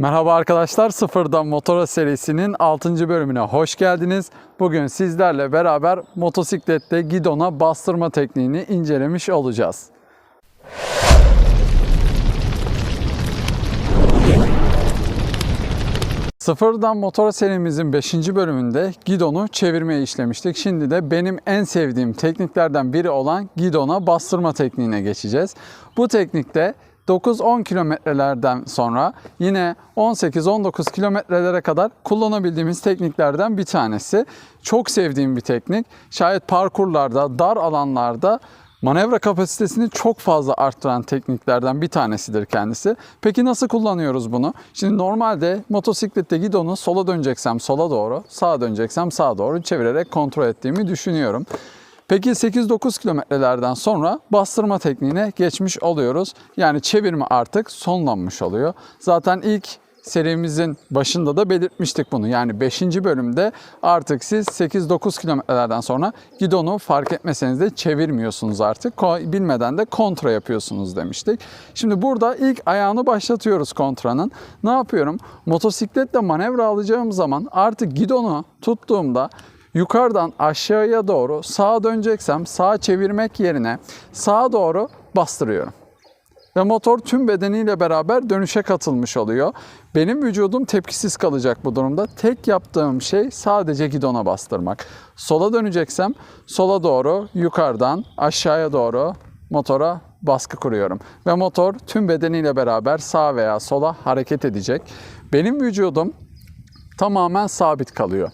Merhaba arkadaşlar, Sıfırdan Motora serisinin 6. bölümüne hoş geldiniz. Bugün sizlerle beraber motosiklette gidona bastırma tekniğini incelemiş olacağız. Sıfırdan Motor serimizin 5. bölümünde gidonu çevirmeye işlemiştik. Şimdi de benim en sevdiğim tekniklerden biri olan gidona bastırma tekniğine geçeceğiz. Bu teknikte 9-10 kilometrelerden sonra yine 18-19 kilometrelere kadar kullanabildiğimiz tekniklerden bir tanesi. Çok sevdiğim bir teknik. Şayet parkurlarda, dar alanlarda manevra kapasitesini çok fazla arttıran tekniklerden bir tanesidir kendisi. Peki nasıl kullanıyoruz bunu? Şimdi normalde motosiklette gidonu sola döneceksem sola doğru, sağa döneceksem sağa doğru çevirerek kontrol ettiğimi düşünüyorum. Peki 8-9 kilometrelerden sonra bastırma tekniğine geçmiş oluyoruz. Yani çevirme artık sonlanmış oluyor. Zaten ilk serimizin başında da belirtmiştik bunu. Yani 5. bölümde artık siz 8-9 kilometrelerden sonra gidonu fark etmeseniz de çevirmiyorsunuz artık. Bilmeden de kontra yapıyorsunuz demiştik. Şimdi burada ilk ayağını başlatıyoruz kontranın. Ne yapıyorum? Motosikletle manevra alacağım zaman artık gidonu tuttuğumda yukarıdan aşağıya doğru sağa döneceksem sağa çevirmek yerine sağa doğru bastırıyorum. Ve motor tüm bedeniyle beraber dönüşe katılmış oluyor. Benim vücudum tepkisiz kalacak bu durumda. Tek yaptığım şey sadece gidona bastırmak. Sola döneceksem sola doğru yukarıdan aşağıya doğru motora baskı kuruyorum. Ve motor tüm bedeniyle beraber sağa veya sola hareket edecek. Benim vücudum tamamen sabit kalıyor.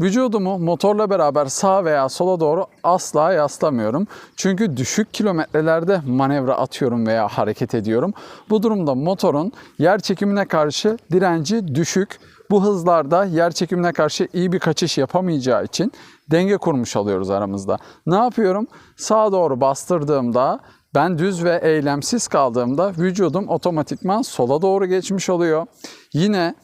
Vücudumu motorla beraber sağa veya sola doğru asla yaslamıyorum. Çünkü düşük kilometrelerde manevra atıyorum veya hareket ediyorum. Bu durumda motorun yer çekimine karşı direnci düşük. Bu hızlarda yer çekimine karşı iyi bir kaçış yapamayacağı için denge kurmuş oluyoruz aramızda. Ne yapıyorum? Sağa doğru bastırdığımda ben düz ve eylemsiz kaldığımda vücudum otomatikman sola doğru geçmiş oluyor. Yine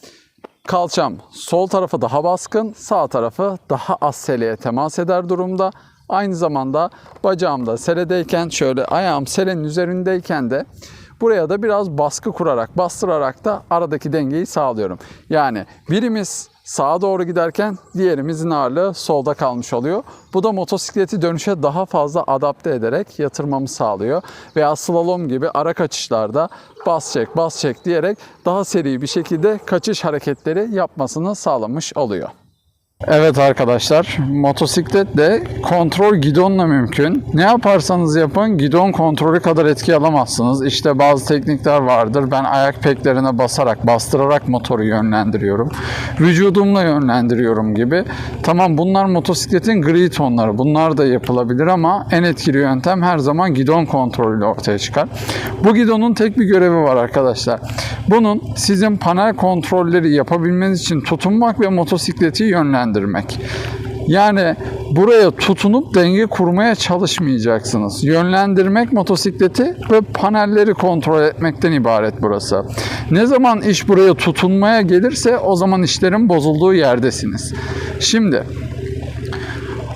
Kalçam sol tarafı daha baskın, sağ tarafı daha az seleye temas eder durumda. Aynı zamanda bacağımda seledeyken şöyle ayağım selenin üzerindeyken de buraya da biraz baskı kurarak, bastırarak da aradaki dengeyi sağlıyorum. Yani birimiz sağa doğru giderken diğerimizin ağırlığı solda kalmış oluyor. Bu da motosikleti dönüşe daha fazla adapte ederek yatırmamı sağlıyor. Veya slalom gibi ara kaçışlarda bas çek bas çek diyerek daha seri bir şekilde kaçış hareketleri yapmasını sağlamış oluyor. Evet arkadaşlar, motosikletle kontrol gidonla mümkün. Ne yaparsanız yapın gidon kontrolü kadar etki alamazsınız. İşte bazı teknikler vardır. Ben ayak peklerine basarak, bastırarak motoru yönlendiriyorum. Vücudumla yönlendiriyorum gibi. Tamam bunlar motosikletin gri tonları. Bunlar da yapılabilir ama en etkili yöntem her zaman gidon kontrolüyle ortaya çıkar. Bu gidonun tek bir görevi var arkadaşlar. Bunun sizin panel kontrolleri yapabilmeniz için tutunmak ve motosikleti yönlendirmek. Yani buraya tutunup denge kurmaya çalışmayacaksınız. Yönlendirmek motosikleti ve panelleri kontrol etmekten ibaret burası. Ne zaman iş buraya tutunmaya gelirse o zaman işlerin bozulduğu yerdesiniz. Şimdi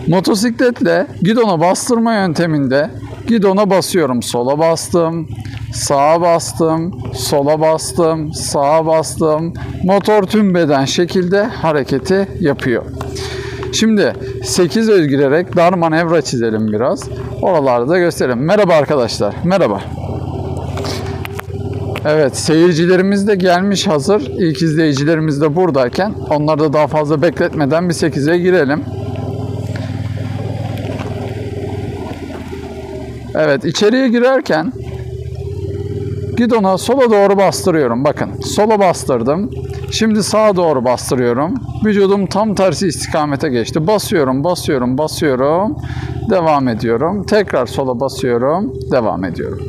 motosikletle gidona bastırma yönteminde gidona basıyorum. Sola bastım, sağa bastım, sola bastım, sağa bastım. Motor tüm beden şekilde hareketi yapıyor. Şimdi 8 öz girerek dar manevra çizelim biraz. Oralarda gösterelim. Merhaba arkadaşlar. Merhaba. Evet seyircilerimiz de gelmiş hazır. İlk izleyicilerimiz de buradayken onları da daha fazla bekletmeden bir 8'e girelim. Evet içeriye girerken gidona sola doğru bastırıyorum. Bakın sola bastırdım. Şimdi sağa doğru bastırıyorum. Vücudum tam tersi istikamete geçti. Basıyorum, basıyorum, basıyorum. Devam ediyorum. Tekrar sola basıyorum. Devam ediyorum.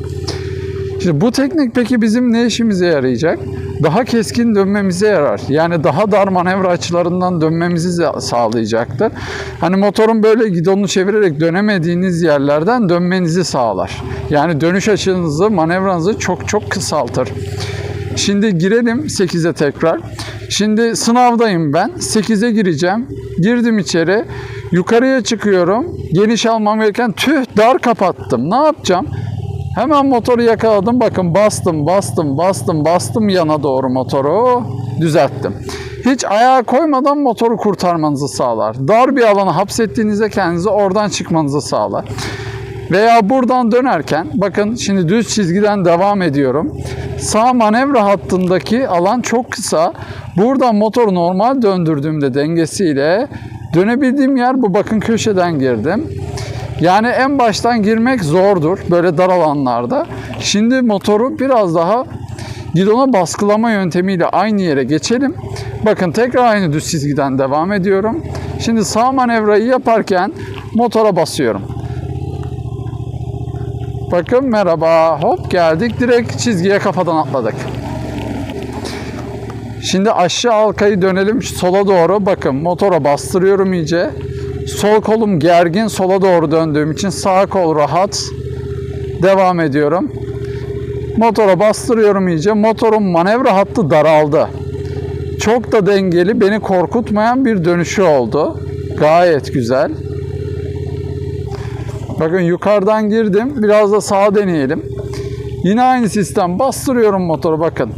Şimdi bu teknik peki bizim ne işimize yarayacak? Daha keskin dönmemize yarar. Yani daha dar manevra açılarından dönmemizi sağlayacaktır. Hani motorun böyle gidonunu çevirerek dönemediğiniz yerlerden dönmenizi sağlar. Yani dönüş açınızı, manevranızı çok çok kısaltır. Şimdi girelim 8'e tekrar. Şimdi sınavdayım ben. 8'e gireceğim. Girdim içeri. Yukarıya çıkıyorum. Geniş almam gereken tüh dar kapattım. Ne yapacağım? Hemen motoru yakaladım. Bakın bastım, bastım, bastım, bastım yana doğru motoru düzelttim. Hiç ayağa koymadan motoru kurtarmanızı sağlar. Dar bir alana hapsettiğinizde kendinizi oradan çıkmanızı sağlar. Veya buradan dönerken bakın şimdi düz çizgiden devam ediyorum. Sağ manevra hattındaki alan çok kısa. Buradan motoru normal döndürdüğümde dengesiyle dönebildiğim yer bu bakın köşeden girdim. Yani en baştan girmek zordur böyle dar alanlarda. Şimdi motoru biraz daha gidona baskılama yöntemiyle aynı yere geçelim. Bakın tekrar aynı düz çizgiden devam ediyorum. Şimdi sağ manevrayı yaparken motora basıyorum. Bakın merhaba hop geldik direkt çizgiye kafadan atladık. Şimdi aşağı halkayı dönelim sola doğru. Bakın motora bastırıyorum iyice. Sol kolum gergin sola doğru döndüğüm için sağ kol rahat. Devam ediyorum. Motora bastırıyorum iyice. Motorun manevra hattı daraldı. Çok da dengeli, beni korkutmayan bir dönüşü oldu. Gayet güzel. Bakın yukarıdan girdim. Biraz da sağa deneyelim. Yine aynı sistem. Bastırıyorum motoru bakın.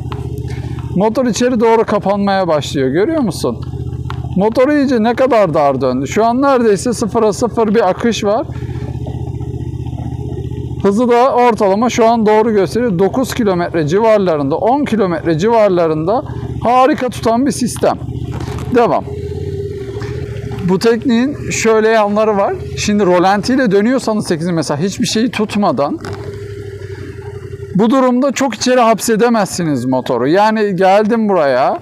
Motor içeri doğru kapanmaya başlıyor. Görüyor musun? Motoru iyice ne kadar dar döndü. Şu an neredeyse sıfıra sıfır bir akış var. Hızı da ortalama şu an doğru gösteriyor. 9 kilometre civarlarında, 10 kilometre civarlarında harika tutan bir sistem. Devam. Bu tekniğin şöyle yanları var. Şimdi rolantiyle dönüyorsanız 8'in mesela hiçbir şeyi tutmadan bu durumda çok içeri hapsedemezsiniz motoru. Yani geldim buraya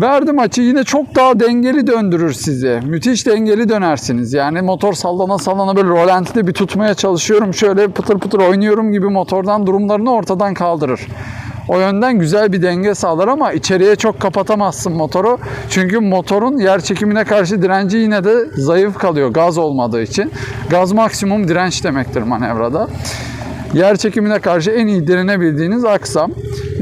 verdim açı yine çok daha dengeli döndürür sizi. Müthiş dengeli dönersiniz. Yani motor sallana sallana böyle rolantide bir tutmaya çalışıyorum. Şöyle pıtır pıtır oynuyorum gibi motordan durumlarını ortadan kaldırır. O yönden güzel bir denge sağlar ama içeriye çok kapatamazsın motoru. Çünkü motorun yer çekimine karşı direnci yine de zayıf kalıyor gaz olmadığı için. Gaz maksimum direnç demektir manevrada. Yer çekimine karşı en iyi direnebildiğiniz aksam.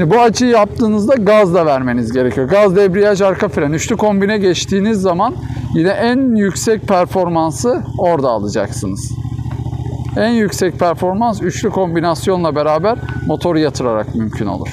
Bu açıyı yaptığınızda gaz da vermeniz gerekiyor. Gaz, debriyaj, arka fren. Üçlü kombine geçtiğiniz zaman yine en yüksek performansı orada alacaksınız. En yüksek performans üçlü kombinasyonla beraber motoru yatırarak mümkün olur.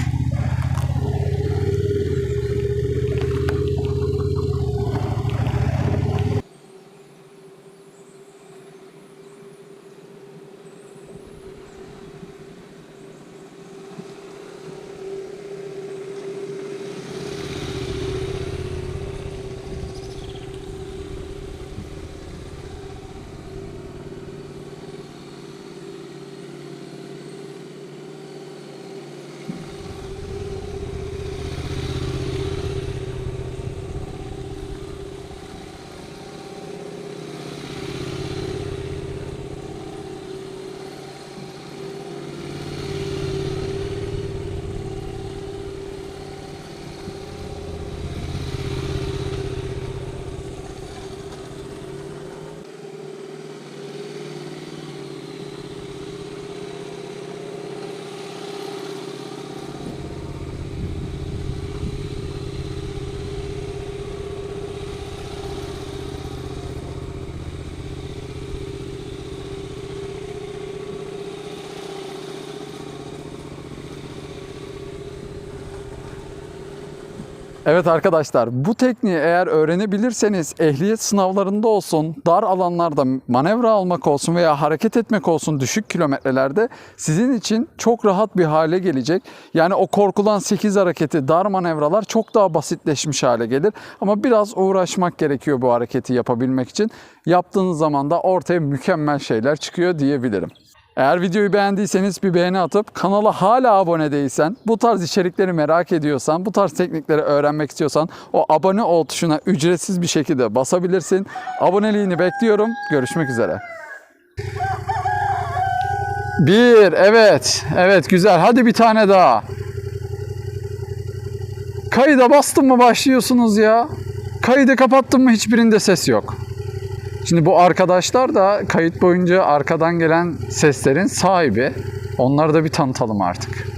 Evet arkadaşlar bu tekniği eğer öğrenebilirseniz ehliyet sınavlarında olsun, dar alanlarda manevra almak olsun veya hareket etmek olsun düşük kilometrelerde sizin için çok rahat bir hale gelecek. Yani o korkulan 8 hareketi, dar manevralar çok daha basitleşmiş hale gelir. Ama biraz uğraşmak gerekiyor bu hareketi yapabilmek için. Yaptığınız zaman da ortaya mükemmel şeyler çıkıyor diyebilirim. Eğer videoyu beğendiyseniz bir beğeni atıp kanala hala abone değilsen, bu tarz içerikleri merak ediyorsan, bu tarz teknikleri öğrenmek istiyorsan o abone ol tuşuna ücretsiz bir şekilde basabilirsin. Aboneliğini bekliyorum. Görüşmek üzere. Bir, evet. Evet güzel. Hadi bir tane daha. Kayıda bastın mı başlıyorsunuz ya. Kaydı kapattın mı hiçbirinde ses yok. Şimdi bu arkadaşlar da kayıt boyunca arkadan gelen seslerin sahibi. Onları da bir tanıtalım artık.